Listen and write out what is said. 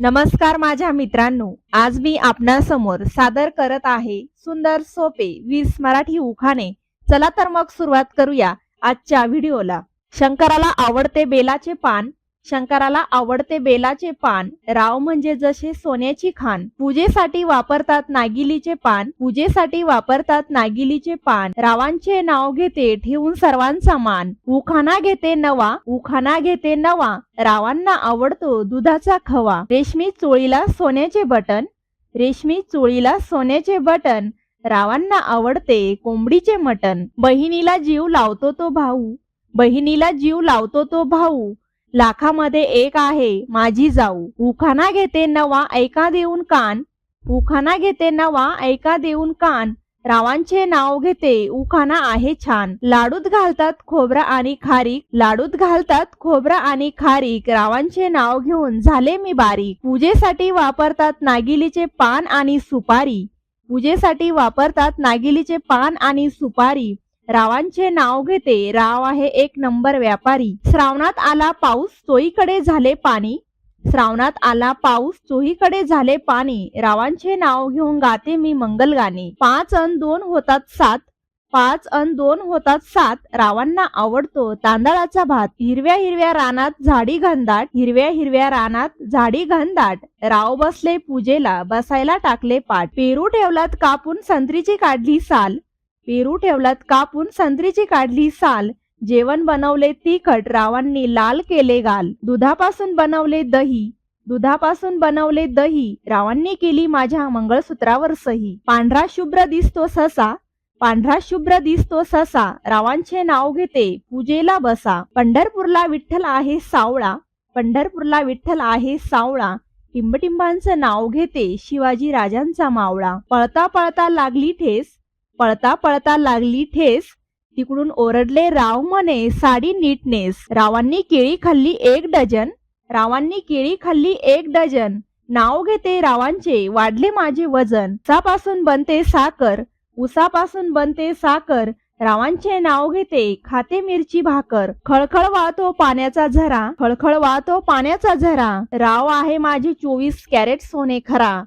नमस्कार माझ्या मित्रांनो आज मी आपणासमोर सादर करत आहे सुंदर सोपे वीस मराठी उखाणे. चला तर मग सुरुवात करूया आजच्या व्हिडिओला. शंकराला आवडते बेलाचे पान शंकराला आवडते बेलाचे पान. राव म्हणजे जसे सोन्याची खान. पूजेसाठी वापरतात नागिलीचे पान. पूजेसाठी वापरतात नागिलीचे पान. रावांचे नाव घेते ठेवून सर्वांचा मान. उखाना घेते नवा. उखाना घेते नवा. रावांना आवडतो दुधाचा खवा. रेशमी चोळीला सोन्याचे बटन. रेशमी चोळीला सोन्याचे बटन. रावांना आवडते कोंबडीचे मटन. बहिणीला जीव लावतो तो भाऊ. बहिणीला जीव लावतो तो भाऊ. लाखामध्ये एक आहे माझी जाऊ. उखाना घेते नवा ऐका देऊन कान. उखाना घेते नवा ऐका देऊन कान. रावांचे नाव घेते उखाना आहे छान. लाडूत घालतात खोबरा आणि खारीक. लाडूत घालतात खोबरा आणि खारीक. रावांचे नाव घेऊन झाले मी बारीक. पूजेसाठी वापरतात नागिलीचे पान आणि सुपारी. पूजेसाठी वापरतात नागिलीचे पान आणि सुपारी. रावांचे नाव घेते. राव आहे एक नंबर व्यापारी. श्रावणात आला पाऊस चोईकडे झाले पाणी. श्रावणात आला पाऊस चोहीकडे झाले पाणी. रावांचे नाव घेऊन गाते मी मंगलगाणी. पाच अन दोन होतात सात. पाच अन दोन होतात सात. रावांना आवडतो तांदळाचा भात. हिरव्या हिरव्या रानात झाडी घनदाट. हिरव्या हिरव्या रानात झाडी घनदाट. राव बसले पूजेला. बसायला टाकले पाठ. पेरू ठेवलात कापून संत्रीची काढली साल. पेरू ठेवलात कापून संत्रीची काढली साल. जेवण बनवले तिखट रावांनी लाल केले गाल. दुधापासून बनवले दही. दुधापासून बनवले दही. रावांनी केली माझ्या मंगळसूत्रावर सही. पांढरा शुभ्र दिसतो ससा. पांढरा शुभ्र दिसतो ससा. रावांचे नाव घेते पूजेला बसा. पंढरपूरला विठ्ठल आहे सावळा. पंढरपूरला विठ्ठल आहे सावळा. टिंबटिंबांचं नाव घेते शिवाजी राजांचा मावळा. पळता पळता लागली ठेस. पळता पळता लागली ठेस. तिकडून ओरडले राव म्हणे साडी नीटनेस रावांनी केळी खाल्ली एक डझन. रावांनी केळी खाल्ली एक डझन. नाव घेते रावांचे वाढले माझे वजन. उसापासून बनते साखर. उसापासून बनते साखर. रावांचे नाव घेते खाते मिरची भाकर. खळखळ वाहतो पाण्याचा झरा. खळखळ वाहतो पाण्याचा झरा. राव आहे माझे चोवीस कॅरेट सोने खरा.